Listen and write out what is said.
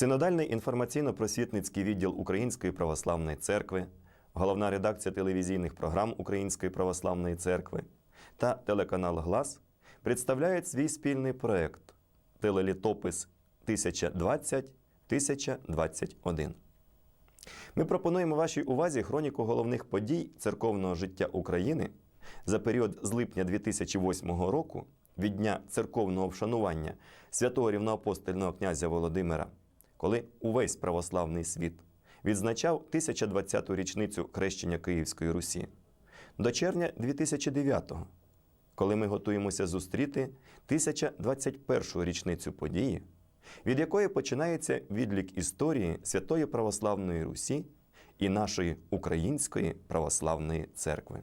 Синодальний інформаційно-просвітницький відділ Української православної церкви, головна редакція телевізійних програм Української православної церкви та телеканал Глас представляють свій спільний проект Телелітопис 1020-1021. Ми пропонуємо вашій увазі хроніку головних подій церковного життя України за період з липня 2008 року від дня церковного вшанування святого рівноапостольного князя Володимира, коли увесь православний світ відзначав 1020-ту річницю хрещення Київської Русі, до червня 2009-го, коли ми готуємося зустріти 1021-ту річницю події, від якої починається відлік історії Святої Православної Русі і нашої Української православної церкви.